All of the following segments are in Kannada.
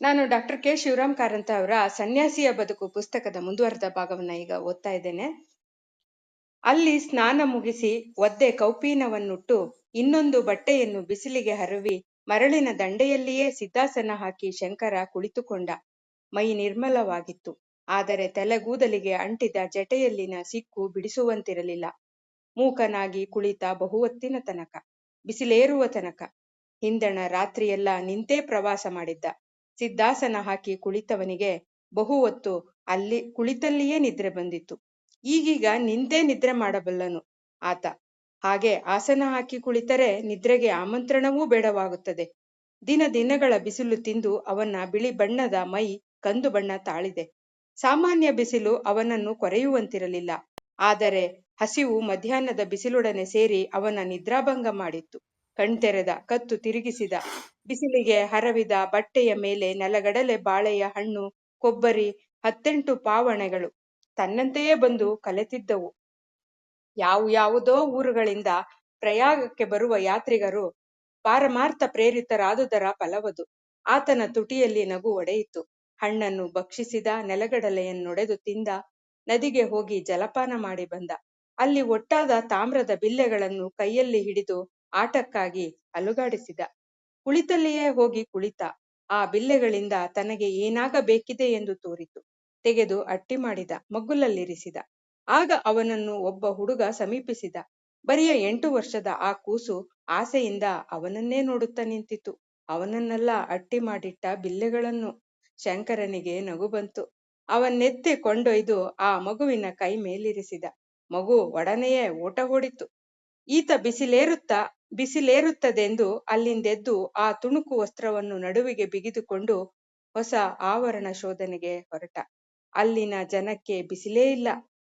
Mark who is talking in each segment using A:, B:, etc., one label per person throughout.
A: ನಾನು ಡಾಕ್ಟರ್ ಕೆ. ಶಿವರಾಮ್ ಕಾರಂತ ಅವರ ಸನ್ಯಾಸಿಯ ಬದುಕು ಪುಸ್ತಕದ ಮುಂದುವರೆದ ಭಾಗವನ್ನ ಈಗ ಓದ್ತಾ ಇದ್ದೇನೆ. ಅಲ್ಲಿ ಸ್ನಾನ ಮುಗಿಸಿ ಒದ್ದೆ ಕೌಪೀನವನ್ನುಟ್ಟು ಇನ್ನೊಂದು ಬಟ್ಟೆಯನ್ನು ಬಿಸಿಲಿಗೆ ಹರವಿ ಮರಳಿನ ದಂಡೆಯಲ್ಲಿಯೇ ಸಿದ್ದಾಸನ ಹಾಕಿ ಶಂಕರ ಕುಳಿತುಕೊಂಡ. ಮೈ ನಿರ್ಮಲವಾಗಿತ್ತು. ಆದರೆ ತಲೆಗೂದಲಿಗೆ ಅಂಟಿದ ಜಟೆಯಲ್ಲಿನ ಸಿಕ್ಕು ಬಿಡಿಸುವಂತಿರಲಿಲ್ಲ. ಮೂಕನಾಗಿ ಕುಳಿತ ಬಹುಹೊತ್ತಿನ ತನಕ, ಬಿಸಿಲೇರುವ ತನಕ, ಹಿಂದಣ ರಾತ್ರಿಯೆಲ್ಲ ನಿಂತೇ ಪ್ರವಾಸ ಮಾಡಿದ್ದ. ಸಿದ್ದಾಸನ ಹಾಕಿ ಕುಳಿತವನಿಗೆ ಬಹು ಹೊತ್ತು ಅಲ್ಲಿ ಕುಳಿತಲ್ಲಿಯೇ ನಿದ್ರೆ ಬಂದಿತ್ತು. ಈಗೀಗ ನಿಂತೇ ನಿದ್ರೆ ಮಾಡಬಲ್ಲನು ಆತ. ಹಾಗೆ ಆಸನ ಹಾಕಿ ಕುಳಿತರೆ ನಿದ್ರೆಗೆ ಆಮಂತ್ರಣವೂ ಬೇಡವಾಗುತ್ತದೆ. ದಿನ ದಿನಗಳ ಬಿಸಿಲು ತಿಂದು ಅವನ ಬಿಳಿ ಬಣ್ಣದ ಮೈ ಕಂದು ಬಣ್ಣ ತಾಳಿದೆ. ಸಾಮಾನ್ಯ ಬಿಸಿಲು ಅವನನ್ನು ಕೊರೆಯುವಂತಿರಲಿಲ್ಲ. ಆದರೆ ಹಸಿವು ಮಧ್ಯಾಹ್ನದ ಬಿಸಿಲೊಡನೆ ಸೇರಿ ಅವನ ನಿದ್ರಾಭಂಗ ಮಾಡಿತ್ತು. ಕಣ್ತೆರೆದ, ಕತ್ತು ತಿರುಗಿಸಿದ, ಬಿಸಿಲಿಗೆ ಹರವಿದ ಬಟ್ಟೆಯ ಮೇಲೆ ನೆಲಗಡಲೆ ಬಾಳೆಯ ಹಣ್ಣು, ಕೊಬ್ಬರಿ, ಹತ್ತೆಂಟು ಪಾವಣೆಗಳು ತನ್ನಂತೆಯೇ ಬಂದು ಕಲೆತಿದ್ದವು. ಯಾವ ಯಾವುದೋ ಊರುಗಳಿಂದ ಪ್ರಯಾಗಕ್ಕೆ ಬರುವ ಯಾತ್ರಿಗರು ಪಾರಮಾರ್ಥ ಪ್ರೇರಿತರಾದುದರ ಫಲವದು. ಆತನ ತುಟಿಯಲ್ಲಿ ನಗು ಒಡೆಯಿತು. ಹಣ್ಣನ್ನು ಭಕ್ಷಿಸಿದ, ನೆಲಗಡಲೆಯನ್ನೊಡೆದು ತಿಂದ, ನದಿಗೆ ಹೋಗಿ ಜಲಪಾನ ಮಾಡಿ ಬಂದ. ಅಲ್ಲಿ ಒಟ್ಟಾದ ತಾಮ್ರದ ಬಿಲ್ಲೆಗಳನ್ನು ಕೈಯಲ್ಲಿ ಹಿಡಿದು ಆಟಕ್ಕಾಗಿ ಅಲುಗಾಡಿಸಿದ. ಕುಳಿತಲ್ಲಿಯೇ ಹೋಗಿ ಕುಳಿತ. ಆ ಬಿಲ್ಲೆಗಳಿಂದ ತನಗೆ ಏನಾಗಬೇಕಿದೆ ಎಂದು ತೋರಿತು. ತೆಗೆದು ಅಟ್ಟಿ ಮಾಡಿದ, ಮಗ್ಗುಲಲ್ಲಿರಿಸಿದ. ಆಗ ಅವನನ್ನು ಒಬ್ಬ ಹುಡುಗ ಸಮೀಪಿಸಿದ. ಬರಿಯ ಎಂಟು ವರ್ಷದ ಆ ಕೂಸು ಆಸೆಯಿಂದ ಅವನನ್ನೇ ನೋಡುತ್ತಾ ನಿಂತಿತು. ಅವನನ್ನೆಲ್ಲ ಅಟ್ಟಿ ಮಾಡಿಟ್ಟ ಬಿಲ್ಲೆಗಳನ್ನು ಶಂಕರನಿಗೆ ನಗು ಬಂತು ಅವನ್ನೆತ್ತಿ ಕೊಂಡೊಯ್ದು ಆ ಮಗುವಿನ ಕೈ ಮೇಲಿರಿಸಿದ. ಮಗು ಒಡನೆಯೇ ಓಟ ಓಡಿತು ಈತ ಬಿಸಿಲೇರುತ್ತಾ, ಬಿಸಿಲೇರುತ್ತದೆಂದು ಅಲ್ಲಿಂದೆದ್ದು ಆ ತುಣುಕು ವಸ್ತ್ರವನ್ನು ನಡುವಿಗೆ ಬಿಗಿದುಕೊಂಡು ಹೊಸ ಆವರಣ ಶೋಧನೆಗೆ ಹೊರಟ. ಅಲ್ಲಿನ ಜನಕ್ಕೆ ಬಿಸಿಲೇ ಇಲ್ಲ.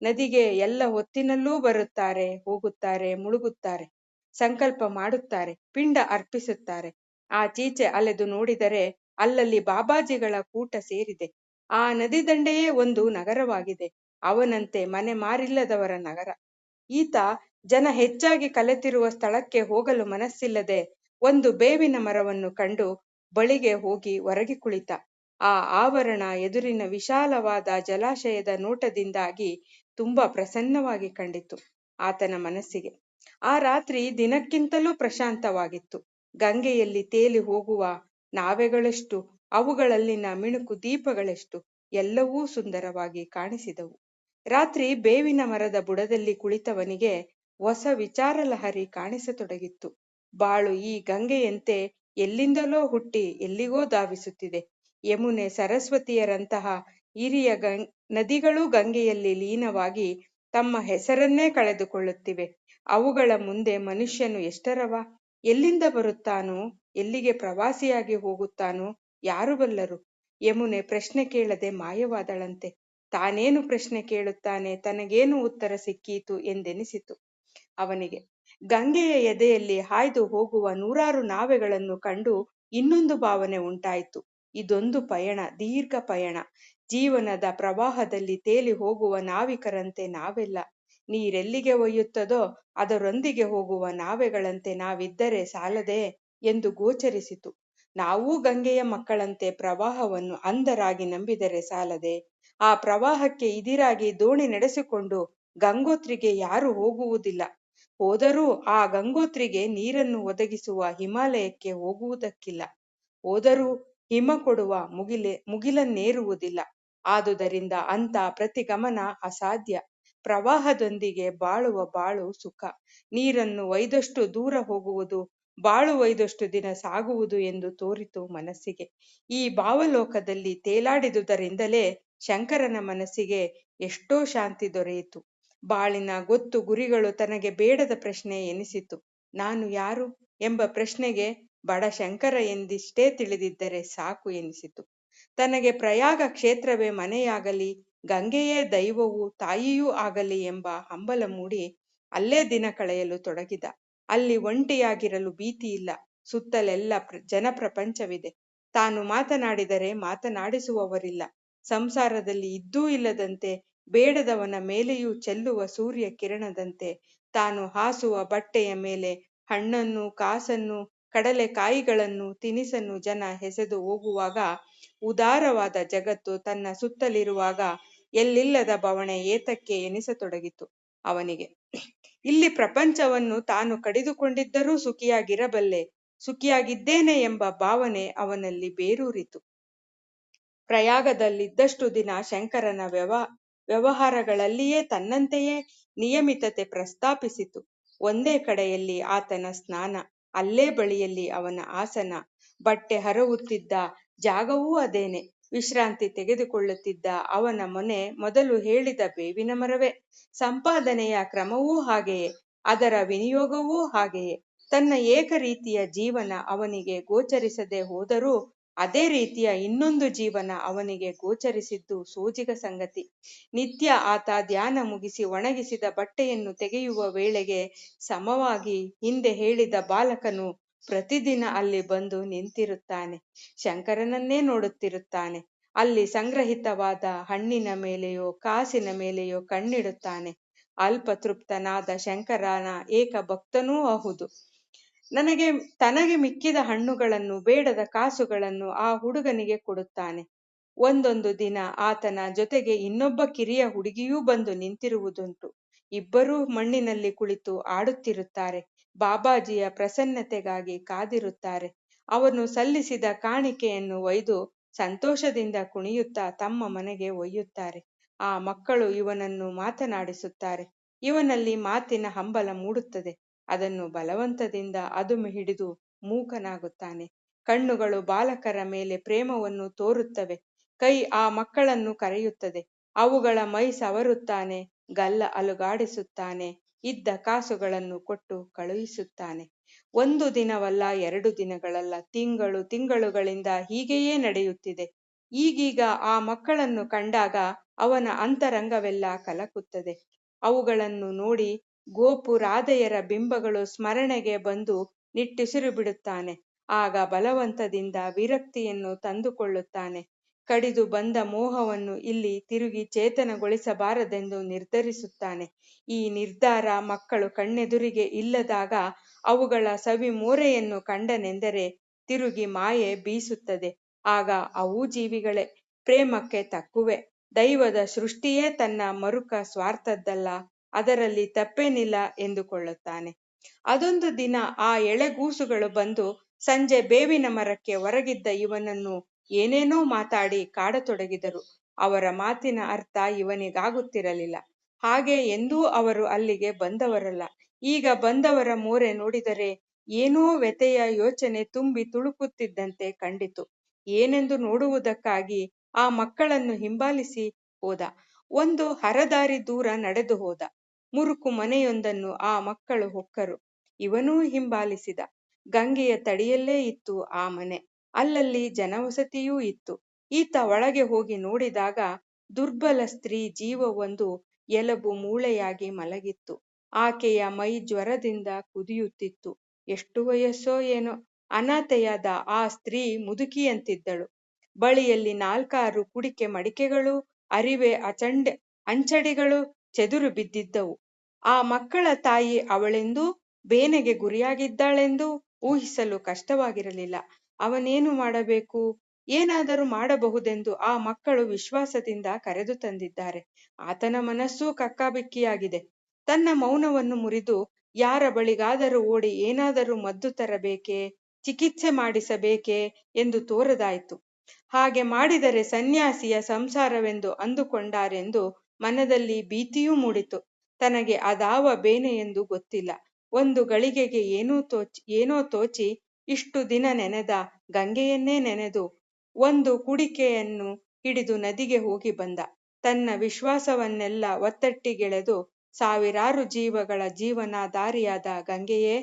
A: ನದಿಗೆ ಎಲ್ಲ ಹೊತ್ತಿನಲ್ಲೂ ಬರುತ್ತಾರೆ, ಹೋಗುತ್ತಾರೆ, ಮುಳುಗುತ್ತಾರೆ, ಸಂಕಲ್ಪ ಮಾಡುತ್ತಾರೆ, ಪಿಂಡ ಅರ್ಪಿಸುತ್ತಾರೆ. ಆ ಚೀಚೆ ಅಲೆದು ನೋಡಿದರೆ ಅಲ್ಲಲ್ಲಿ ಬಾಬಾಜಿಗಳ ಕೂಟ ಸೇರಿದೆ. ಆ ನದಿ ದಂಡೆಯೇ ಒಂದು ನಗರವಾಗಿದೆ. ಅವನಂತೆ ಮನೆ ಮಾರಿಲ್ಲದವರ ನಗರ. ಈತ ಜನ ಹೆಚ್ಚಾಗಿ ಕಲೆತಿರುವ ಸ್ಥಳಕ್ಕೆ ಹೋಗಲು ಮನಸ್ಸಿಲ್ಲದೆ ಒಂದು ಬೇವಿನ ಮರವನ್ನು ಕಂಡು ಬಳಿಗೆ ಹೋಗಿ ಒರಗಿ ಕುಳಿತ. ಆ ಆವರಣ ಎದುರಿನ ವಿಶಾಲವಾದ ಜಲಾಶಯದ ನೋಟದಿಂದಾಗಿ ತುಂಬಾ ಪ್ರಸನ್ನವಾಗಿ ಕಂಡಿತು ಆತನ ಮನಸ್ಸಿಗೆ. ಆ ರಾತ್ರಿ ದಿನಕ್ಕಿಂತಲೂ ಪ್ರಶಾಂತವಾಗಿತ್ತು. ಗಂಗೆಯಲ್ಲಿ ತೇಲಿ ಹೋಗುವ ನಾವೆಗಳೆಷ್ಟು, ಅವುಗಳಲ್ಲಿನ ಮಿಣುಕು ದೀಪಗಳೆಷ್ಟು ಎಲ್ಲವೂ ಸುಂದರವಾಗಿ ಕಾಣಿಸಿದವು. ರಾತ್ರಿ ಬೇವಿನ ಮರದ ಬುಡದಲ್ಲಿ ಕುಳಿತವನಿಗೆ ಹೊಸ ವಿಚಾರ ಲಹರಿ ಕಾಣಿಸತೊಡಗಿತ್ತು. ಬಾಳು ಈ ಗಂಗೆಯಂತೆ ಎಲ್ಲಿಂದಲೋ ಹುಟ್ಟಿ ಎಲ್ಲಿಗೋ ಧಾವಿಸುತ್ತಿದೆ. ಯಮುನೆ ಸರಸ್ವತಿಯರಂತಹ ಹಿರಿಯ ನದಿಗಳು ಗಂಗೆಯಲ್ಲಿ ಲೀನವಾಗಿ ತಮ್ಮ ಹೆಸರನ್ನೇ ಕಳೆದುಕೊಳ್ಳುತ್ತಿವೆ. ಅವುಗಳ ಮುಂದೆ ಮನುಷ್ಯನು ಎಷ್ಟರವ? ಎಲ್ಲಿಂದ ಬರುತ್ತಾನೋ? ಎಲ್ಲಿಗೆ ಪ್ರವಾಸಿಯಾಗಿ ಹೋಗುತ್ತಾನೋ? ಯಾರು ಬಲ್ಲರು? ಯಮುನೆ ಪ್ರಶ್ನೆ ಕೇಳದೆ ಮಾಯವಾದಳಂತೆ. ತಾನೇನು ಪ್ರಶ್ನೆ ಕೇಳುತ್ತಾನೆ? ತನಗೇನು ಉತ್ತರ ಸಿಕ್ಕೀತು ಎಂದೆನಿಸಿತು. ಅವನಿಗೆ. ಗಂಗೆಯ ಎದೆಯಲ್ಲಿ ಹಾಯ್ದು ಹೋಗುವ ನೂರಾರು ನಾವೆಗಳನ್ನು ಕಂಡು ಇನ್ನೊಂದು ಭಾವನೆ ಉಂಟಾಯಿತು. ಇದೊಂದು ಪಯಣ, ದೀರ್ಘ ಪಯಣ. ಜೀವನದ ಪ್ರವಾಹದಲ್ಲಿ ತೇಲಿ ಹೋಗುವ ನಾವಿಕರಂತೆ ನಾವೆಲ್ಲ. ನೀರೆಲ್ಲಿಗೆ ಒಯ್ಯುತ್ತದೋ ಅದರೊಂದಿಗೆ ಹೋಗುವ ನಾವೆಗಳಂತೆ ನಾವಿದ್ದರೆ ಸಾಲದೆ ಎಂದು ಗೋಚರಿಸಿತು. ನಾವೂ ಗಂಗೆಯ ಮಕ್ಕಳಂತೆ ಪ್ರವಾಹವನ್ನು ಅಂಧರಾಗಿ ನಂಬಿದರೆ ಸಾಲದೆ. ಆ ಪ್ರವಾಹಕ್ಕೆ ಇದಿರಾಗಿ ದೋಣಿ ನಡೆಸಿಕೊಂಡು ಗಂಗೋತ್ರಿಗೆ ಯಾರು ಹೋಗುವುದಿಲ್ಲ. ಹೋದರೂ ಆ ಗಂಗೋತ್ರಿಗೆ ನೀರನ್ನು ಒದಗಿಸುವ ಹಿಮಾಲಯಕ್ಕೆ ಹೋಗುವುದಕ್ಕಿಲ್ಲ. ಹೋದರೂ ಹಿಮ ಕೊಡುವ ಮುಗಿಲೆ, ಮುಗಿಲನ್ನೇರುವುದಿಲ್ಲ. ಆದುದರಿಂದ ಅಂತ ಪ್ರತಿಗಮನ ಅಸಾಧ್ಯ. ಪ್ರವಾಹದೊಂದಿಗೆ ಬಾಳುವ ಬಾಳು ಸುಖ. ನೀರನ್ನು ಒಯ್ದಷ್ಟು ದೂರ ಹೋಗುವುದು, ಬಾಳು ಒಯ್ದಷ್ಟು ದಿನ ಸಾಗುವುದು ಎಂದು ತೋರಿತು ಮನಸ್ಸಿಗೆ. ಈ ಭಾವಲೋಕದಲ್ಲಿ ತೇಲಾಡಿದುದರಿಂದಲೇ ಶಂಕರನ ಮನಸ್ಸಿಗೆ ಎಷ್ಟೋ ಶಾಂತಿ ದೊರೆಯಿತು. ಬಾಳಿನ ಗೊತ್ತು ಗುರಿಗಳು ತನಗೆ ಬೇಡದ ಪ್ರಶ್ನೆ ಎನಿಸಿತು. ನಾನು ಯಾರು? ಎಂಬ ಪ್ರಶ್ನೆಗೆ ಬಡ ಶಂಕರ ಎಂದಿಷ್ಟೇ ತಿಳಿದಿದ್ದರೆ ಸಾಕು ಎನಿಸಿತು. ತನಗೆ ಪ್ರಯಾಗ ಕ್ಷೇತ್ರವೇ ಮನೆಯಾಗಲಿ, ಗಂಗೆಯೇ ದೈವವೂ ತಾಯಿಯೂ ಆಗಲಿ ಎಂಬ ಹಂಬಲ ಮೂಡಿ ಅಲ್ಲೇ ದಿನ ಕಳೆಯಲು ತೊಡಗಿದ. ಅಲ್ಲಿ ಒಂಟಿಯಾಗಿರಲು ಭೀತಿ ಇಲ್ಲ ಸುತ್ತಲೆಲ್ಲ ಜನಪ್ರಪಂಚವಿದೆ. ತಾನು ಮಾತನಾಡಿದರೆ ಮಾತನಾಡಿಸುವವರಿಲ್ಲ. ಸಂಸಾರದಲ್ಲಿ ಇದ್ದೂ ಇಲ್ಲದಂತೆ ಬೇಡದವನ ಮೇಲೆಯೂ ಚೆಲ್ಲುವ ಸೂರ್ಯ ಕಿರಣದಂತೆ ತಾನು ಹಾಸುವ ಬಟ್ಟೆಯ ಮೇಲೆ ಹಣ್ಣನ್ನು, ಕಾಸನ್ನು ಕಡಲೆಕಾಯಿಗಳನ್ನು ತಿನಿಸನ್ನು ಜನ ಹೆಸೆದು ಹೋಗುವಾಗ ಉದಾರವಾದ ಜಗತ್ತು ತನ್ನ ಸುತ್ತಲಿರುವಾಗ ಎಲ್ಲಿಲ್ಲದ ಬವಣೆ ಏತಕ್ಕೆ ಎನಿಸತೊಡಗಿತು ಅವನಿಗೆ. ಇಲ್ಲಿ ಪ್ರಪಂಚವನ್ನು ತಾನು ಕಡಿದುಕೊಂಡಿದ್ದರೂ ಸುಖಿಯಾಗಿರಬಲ್ಲೆ, ಸುಖಿಯಾಗಿದ್ದೇನೆ ಎಂಬ ಭಾವನೆ ಅವನಲ್ಲಿ ಬೇರೂರಿತು. ಪ್ರಯಾಗದಲ್ಲಿದ್ದಷ್ಟು ದಿನ ಶಂಕರನ ವ್ಯವ ವ್ಯವಹಾರಗಳಲ್ಲಿಯೇ ತನ್ನಂತೆಯೇ ನಿಯಮಿತತೆ ಪ್ರಸ್ತಾಪಿಸಿತು. ಒಂದೇ ಕಡೆಯಲ್ಲಿ ಆತನ ಸ್ನಾನ, ಅಲ್ಲೇ ಬಳಿಯಲ್ಲಿ ಅವನ ಆಸನ, ಬಟ್ಟೆ ಹರವುತ್ತಿದ್ದ ಜಾಗವೂ ಅದೇನೆ. ವಿಶ್ರಾಂತಿ ತೆಗೆದುಕೊಳ್ಳುತ್ತಿದ್ದ ಅವನ ಮನೆ ಮೊದಲು ಹೇಳಿದ ಬೇವಿನ ಮರವೇ. ಸಂಪಾದನೆಯ ಕ್ರಮವೂ ಹಾಗೆಯೇ, ಅದರ ವಿನಿಯೋಗವೂ ಹಾಗೆಯೇ. ತನ್ನ ಏಕರೀತಿಯ ಜೀವನ ಅವನಿಗೆ ಗೋಚರಿಸದೆ ಹೋದರೂ ಅದೇ ರೀತಿಯ ಇನ್ನೊಂದು ಜೀವನ ಅವನಿಗೆ ಗೋಚರಿಸಿದ್ದು ಸೋಜಿಗ ಸಂಗತಿ. ನಿತ್ಯ ಆತ ಧ್ಯಾನ ಮುಗಿಸಿ ಒಣಗಿಸಿದ ಬಟ್ಟೆಯನ್ನು ತೆಗೆಯುವ ವೇಳೆಗೆ ಸಮವಾಗಿ ಹಿಂದೆ ಹೇಳಿದ ಬಾಲಕನು ಪ್ರತಿದಿನ ಅಲ್ಲಿ ಬಂದು ನಿಂತಿರುತ್ತಾನೆ. ಶಂಕರನನ್ನೇ ನೋಡುತ್ತಿರುತ್ತಾನೆ. ಅಲ್ಲಿ ಸಂಗ್ರಹಿತವಾದ ಹಣ್ಣಿನ ಮೇಲೆಯೋ ಕಾಸಿನ ಮೇಲೆಯೋ ಕಣ್ಣಿಡುತ್ತಾನೆ. ಅಲ್ಪ ತೃಪ್ತನಾದ ಶಂಕರನ ಏಕ ಭಕ್ತನೂ ಹೌದು. ನನಗೆ, ತನಗೆ ಮಿಕ್ಕಿದ ಹಣ್ಣುಗಳನ್ನು, ಬೇಡದ ಕಾಸುಗಳನ್ನು ಆ ಹುಡುಗನಿಗೆ ಕೊಡುತ್ತಾನೆ. ಒಂದೊಂದು ದಿನ ಆತನ ಜೊತೆಗೆ ಇನ್ನೊಬ್ಬ ಕಿರಿಯ ಹುಡುಗಿಯೂ ಬಂದು ನಿಂತಿರುವುದುಂಟು. ಇಬ್ಬರೂ ಮಣ್ಣಿನಲ್ಲಿ ಕುಳಿತು ಆಡುತ್ತಿರುತ್ತಾರೆ. ಬಾಬಾಜಿಯ ಪ್ರಸನ್ನತೆಗಾಗಿ ಕಾದಿರುತ್ತಾರೆ. ಅವನು ಸಲ್ಲಿಸಿದ ಕಾಣಿಕೆಯನ್ನು ಒಯ್ದು ಸಂತೋಷದಿಂದ ಕುಣಿಯುತ್ತಾ ತಮ್ಮ ಮನೆಗೆ ಒಯ್ಯುತ್ತಾರೆ. ಆ ಮಕ್ಕಳು ಇವನನ್ನು ಮಾತನಾಡಿಸುತ್ತಾರೆ. ಇವನಲ್ಲಿ ಮಾತಿನ ಹಂಬಲ ಮೂಡುತ್ತದೆ. ಅದನ್ನು ಬಲವಂತದಿಂದ ಅದುಮಿ ಹಿಡಿದು ಮೂಕನಾಗುತ್ತಾನೆ. ಕಣ್ಣುಗಳು ಬಾಲಕರ ಮೇಲೆ ಪ್ರೇಮವನ್ನು ತೋರುತ್ತವೆ. ಕೈ ಆ ಮಕ್ಕಳನ್ನು ಕರೆಯುತ್ತದೆ. ಅವುಗಳ ಮೈ ಸವರುತ್ತಾನೆ. ಗಲ್ಲ ಅಲುಗಾಡಿಸುತ್ತಾನೆ. ಇದ್ದ ಕಾಸುಗಳನ್ನು ಕೊಟ್ಟು ಕಳುಹಿಸುತ್ತಾನೆ. ಒಂದು ದಿನವಲ್ಲ, ಎರಡು ದಿನಗಳಲ್ಲ, ತಿಂಗಳು ತಿಂಗಳುಗಳಿಂದ ಹೀಗೆಯೇ ನಡೆಯುತ್ತಿದೆ. ಈಗೀಗ ಆ ಮಕ್ಕಳನ್ನು ಕಂಡಾಗ ಅವನ ಅಂತರಂಗವೆಲ್ಲ ಕಲಕುತ್ತದೆ. ಅವುಗಳನ್ನು ನೋಡಿ ಗೋಪುರಾದೆಯರ ಬಿಂಬಗಳು ಸ್ಮರಣೆಗೆ ಬಂದು ನಿಟ್ಟುಸಿರು ಬಿಡುತ್ತಾನೆ. ಆಗ ಬಲವಂತದಿಂದ ವಿರಕ್ತಿಯನ್ನು ತಂದುಕೊಳ್ಳುತ್ತಾನೆ. ಕಡಿದು ಬಂದ ಮೋಹವನ್ನು ಇಲ್ಲಿ ತಿರುಗಿ ಚೇತನಗೊಳಿಸಬಾರದೆಂದು ನಿರ್ಧರಿಸುತ್ತಾನೆ. ಈ ನಿರ್ಧಾರ ಮಕ್ಕಳು ಕಣ್ಣೆದುರಿಗೆ ಇಲ್ಲದಾಗ ಅವುಗಳ ಸವಿ ಮೋರೆಯನ್ನು ಕಂಡನೆಂದರೆ ತಿರುಗಿ ಮಾಯೆ ಬೀಸುತ್ತದೆ. ಆಗ ಅವು ಜೀವಿಗಳೇ, ಪ್ರೇಮಕ್ಕೆ ತಕ್ಕುವೆ. ದೈವದ ಸೃಷ್ಟಿಯೇ ತನ್ನ ಮರುಕ ಸ್ವಾರ್ಥದ್ದಲ್ಲ. ಅದರಲ್ಲಿ ತಪ್ಪೇನಿಲ್ಲ ಎಂದುಕೊಳ್ಳುತ್ತಾನೆ. ಅದೊಂದು ದಿನ ಆ ಎಳೆಗೂಸುಗಳು ಬಂದು ಸಂಜೆ ಬೇವಿನ ಮರಕ್ಕೆ ಹೊರಗಿದ್ದ ಇವನನ್ನು ಏನೇನೋ ಮಾತಾಡಿ ಕಾಡತೊಡಗಿದರು. ಅವರ ಮಾತಿನ ಅರ್ಥ ಇವನಿಗಾಗುತ್ತಿರಲಿಲ್ಲ. ಹಾಗೆ ಎಂದೂ ಅವರು ಅಲ್ಲಿಗೆ ಬಂದವರಲ್ಲ. ಈಗ ಬಂದವರ ಮೋರೆ ನೋಡಿದರೆ ಏನೋ ವ್ಯಥೆಯ ಯೋಚನೆ ತುಂಬಿ ತುಳುಕುತ್ತಿದ್ದಂತೆ ಕಂಡಿತು. ಏನೆಂದು ನೋಡುವುದಕ್ಕಾಗಿ ಆ ಮಕ್ಕಳನ್ನು ಹಿಂಬಾಲಿಸಿ ಹೋದ. ಒಂದು ಹರದಾರಿ ದೂರ ನಡೆದು ಹೋದ. ಮುರುಕು ಮನೆಯೊಂದನ್ನು ಆ ಮಕ್ಕಳು ಹೊಕ್ಕರು. ಇವನೂ ಹಿಂಬಾಲಿಸಿದ. ಗಂಗೆಯ ತಡಿಯಲ್ಲೇ ಇತ್ತು ಆ ಮನೆ. ಅಲ್ಲಲ್ಲಿ ಜನವಸತಿಯೂ ಇತ್ತು. ಈತ ಒಳಗೆ ಹೋಗಿ ನೋಡಿದಾಗ ದುರ್ಬಲ ಸ್ತ್ರೀ ಜೀವವೊಂದು ಎಲಬು ಮೂಳೆಯಾಗಿ ಮಲಗಿತ್ತು. ಆಕೆಯ ಮೈ ಜ್ವರದಿಂದ ಕುದಿಯುತ್ತಿತ್ತು. ಎಷ್ಟು ವಯಸ್ಸೋ ಏನೋ. ಅನಾಥೆಯಾದ ಆ ಸ್ತ್ರೀ ಮುದುಕಿಯಂತಿದ್ದಳು. ಬಳಿಯಲ್ಲಿ ನಾಲ್ಕಾರು ಕುಡಿಕೆ ಮಡಿಕೆಗಳು, ಅರಿವೆ ಅಚಂಡೆ, ಅಂಚಡಿಗಳು, ಚೆದುರು ಬಿದ್ದಿದ್ದವು. ಆ ಮಕ್ಕಳ ತಾಯಿ ಅವಳೆಂದು ಬೇನೆಗೆ ಗುರಿಯಾಗಿದ್ದಾಳೆಂದು ಊಹಿಸಲು ಕಷ್ಟವಾಗಿರಲಿಲ್ಲ. ಅವನೇನು ಮಾಡಬೇಕು? ಏನಾದರೂ ಮಾಡಬಹುದೆಂದು ಆ ಮಕ್ಕಳು ವಿಶ್ವಾಸದಿಂದ ಕರೆದು ತಂದಿದ್ದಾರೆ. ಆತನ ಮನಸ್ಸು ಕಕ್ಕಾಬಿಕ್ಕಿಯಾಗಿದೆ. ತನ್ನ ಮೌನವನ್ನು ಮುರಿದು ಯಾರ ಬಳಿಗಾದರೂ ಓಡಿ ಏನಾದರೂ ಮದ್ದು ತರಬೇಕೆ? ಚಿಕಿತ್ಸೆ ಮಾಡಿಸಬೇಕೆ? ಎಂದು ತೋರದಾಯಿತು. ಹಾಗೆ ಮಾಡಿದರೆ ಸನ್ಯಾಸಿಯ ಸಂಸಾರವೆಂದು ಅಂದುಕೊಂಡಾರೆಂದು ಮನದಲ್ಲಿ ಭೀತಿಯೂ ಮೂಡಿತು. ತನಗೆ ಅದಾವ ಬೇನೆ ಎಂದು ಗೊತ್ತಿಲ್ಲ. ಒಂದು ಗಳಿಗೆಗೆ ಏನೋ ತೋಚಿ ಏನೋ ತೋಚಿ ಇಷ್ಟು ದಿನ ನೆನೆದ ಗಂಗೆಯನ್ನೇ ನೆನೆದು ಒಂದು ಕುಡಿಕೆಯನ್ನು ಹಿಡಿದು ನದಿಗೆ ಹೋಗಿ ಬಂದ. ತನ್ನ ವಿಶ್ವಾಸವನ್ನೆಲ್ಲ ಒತ್ತಟ್ಟಿಗೆಳೆದು ಸಾವಿರಾರು ಜೀವಗಳ ಜೀವನಾಧಾರಿಯಾದ ಗಂಗೆಯೇ,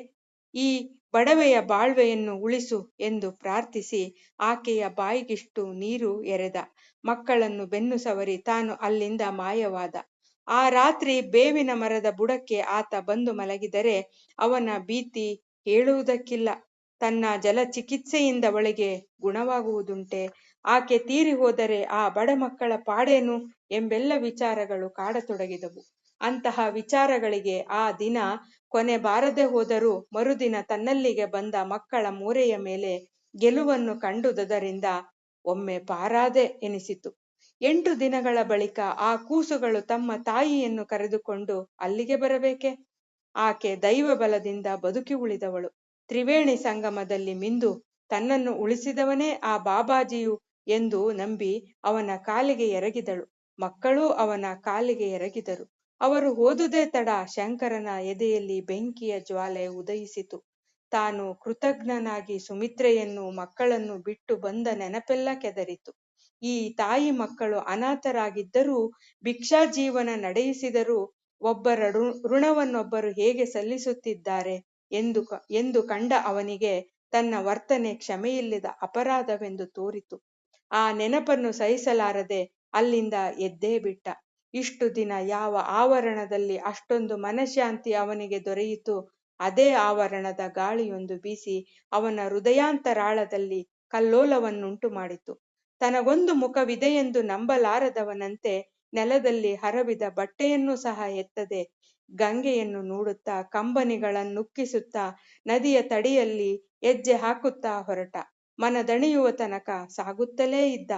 A: ಈ ಬಡವೆಯ ಬಾಳ್ವೆಯನ್ನು ಉಳಿಸು ಎಂದು ಪ್ರಾರ್ಥಿಸಿ ಆಕೆಯ ಬಾಯಿಗಿಷ್ಟು ನೀರು ಎರೆದ. ಮಕ್ಕಳನ್ನು ಬೆನ್ನು ಸವರಿ ತಾನು ಅಲ್ಲಿಂದ ಮಾಯವಾದ. ಆ ರಾತ್ರಿ ಬೇವಿನ ಮರದ ಬುಡಕ್ಕೆ ಆತ ಬಂದು ಮಲಗಿದರೆ ಅವನ ಭೀತಿ ಹೇಳುವುದಕ್ಕಿಲ್ಲ. ತನ್ನ ಜಲ ಚಿಕಿತ್ಸೆಯಿಂದ ಒಳಗೆ ಗುಣವಾಗುವುದುಂಟೆ. ಆಕೆ ತೀರಿ ಹೋದರೆ ಆ ಬಡ ಮಕ್ಕಳ ಪಾಡೇನು ಎಂಬೆಲ್ಲ ವಿಚಾರಗಳು ಕಾಡತೊಡಗಿದವು. ಅಂತಹ ವಿಚಾರಗಳಿಗೆ ಆ ದಿನ ಕೊನೆ ಬಾರದೆ ಹೋದರೂ ಮರುದಿನ ತನ್ನಲ್ಲಿಗೆ ಬಂದ ಮಕ್ಕಳ ಮೂರೆಯ ಮೇಲೆ ಗೆಲುವನ್ನು ಕಂಡುದರಿಂದ ಒಮ್ಮೆ ಪಾರಾದೆ ಎನಿಸಿತು. ಎಂಟು ದಿನಗಳ ಬಳಿಕ ಆ ಕೂಸುಗಳು ತಮ್ಮ ತಾಯಿಯನ್ನು ಕರೆದುಕೊಂಡು ಅಲ್ಲಿಗೆ ಬರಬೇಕೆ? ಆಕೆ ದೈವ ಬಲದಿಂದ ಬದುಕಿ ಉಳಿದವಳು. ತ್ರಿವೇಣಿ ಸಂಗಮದಲ್ಲಿ ಮಿಂದು ತನ್ನನ್ನು ಉಳಿಸಿದವನೇ ಆ ಬಾಬಾಜಿಯು ಎಂದು ನಂಬಿ ಅವನ ಕಾಲಿಗೆ ಎರಗಿದಳು. ಮಕ್ಕಳೂ ಅವನ ಕಾಲಿಗೆ ಎರಗಿದರು. ಅವರು ಓದುದೇ ತಡ ಶಂಕರನ ಎದೆಯಲ್ಲಿ ಬೆಂಕಿಯ ಜ್ವಾಲೆ ಉದಯಿಸಿತು. ತಾನು ಕೃತಜ್ಞನಾಗಿ ಸುಮಿತ್ರೆಯನ್ನು ಮಕ್ಕಳನ್ನು ಬಿಟ್ಟು ಬಂದ ನೆನಪೆಲ್ಲ ಕೆದರಿತು. ಈ ತಾಯಿ ಮಕ್ಕಳು ಅನಾಥರಾಗಿದ್ದರೂ ಭಿಕ್ಷಾ ಜೀವನ ನಡೆಯಿಸಿದರೂ ಒಬ್ಬರ ಋಣವನ್ನೊಬ್ಬರು ಹೇಗೆ ಸಲ್ಲಿಸುತ್ತಿದ್ದಾರೆ ಎಂದು ಎಂದು ಕಂಡ ಅವನಿಗೆ ತನ್ನ ವರ್ತನೆ ಕ್ಷಮೆಯಿಲ್ಲದ ಅಪರಾಧವೆಂದು ತೋರಿತು. ಆ ನೆನಪನ್ನು ಸಹಿಸಲಾರದೆ ಅಲ್ಲಿಂದ ಎದ್ದೇ ಬಿಟ್ಟ. ಇಷ್ಟು ದಿನ ಯಾವ ಆವರಣದಲ್ಲಿ ಅಷ್ಟೊಂದು ಮನಃಶಾಂತಿ ಅವನಿಗೆ ದೊರೆಯಿತು, ಅದೇ ಆವರಣದ ಗಾಳಿಯೊಂದು ಬೀಸಿ ಅವನ ಹೃದಯಾಂತರಾಳದಲ್ಲಿ ಕಲ್ಲೋಲವನ್ನುಂಟು ಮಾಡಿತು ತನಗೊಂದು ಮುಖವಿದೆಯೆಂದು ನಂಬಲಾರದವನಂತೆ ನೆಲದಲ್ಲಿ ಹರವಿದ ಬಟ್ಟೆಯನ್ನು ಸಹ ಎತ್ತದೆ. ಗಂಗೆಯನ್ನು ನೋಡುತ್ತಾ ಕಂಬನಿಗಳನ್ನುಕ್ಕಿಸುತ್ತಾ ನದಿಯ ತಡಿಯಲ್ಲಿ ಹೆಜ್ಜೆ ಹಾಕುತ್ತಾ ಹೊರಟ. ಮನದಣಿಯುವ ತನಕ ಸಾಗುತ್ತಲೇ ಇದ್ದ.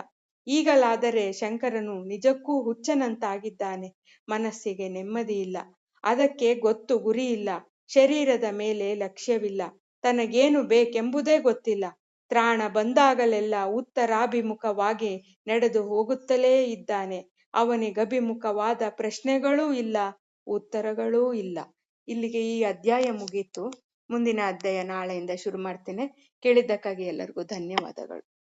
A: ಈಗಲಾದರೆ ಶಂಕರನು ನಿಜಕ್ಕೂ ಹುಚ್ಚನಂತಾಗಿದ್ದಾನೆ. ಮನಸ್ಸಿಗೆ ನೆಮ್ಮದಿಯಿಲ್ಲ ಅದಕ್ಕೆ ಗೊತ್ತು ಗುರಿಯಿಲ್ಲ. ಶರೀರದ ಮೇಲೆ ಲಕ್ಷ್ಯವಿಲ್ಲ. ತನಗೇನು ಬೇಕೆಂಬುದೇ ಗೊತ್ತಿಲ್ಲ. ತ್ರಾಣ ಬಂದಾಗಲೆಲ್ಲ ಉತ್ತರಾಭಿಮುಖವಾಗಿ ನಡೆದು ಹೋಗುತ್ತಲೇ ಇದ್ದಾನೆ. ಅವನಿಗಭಿಮುಖವಾದ ಪ್ರಶ್ನೆಗಳೂ ಇಲ್ಲ, ಉತ್ತರಗಳೂ ಇಲ್ಲ. ಇಲ್ಲಿಗೆ ಈ ಅಧ್ಯಾಯ ಮುಗೀತು. ಮುಂದಿನ ಅಧ್ಯಾಯ ನಾಳೆಯಿಂದ ಶುರು ಮಾಡ್ತೇನೆ. ಕೇಳಿದ್ದಕ್ಕಾಗಿ ಎಲ್ಲರಿಗೂ ಧನ್ಯವಾದಗಳು.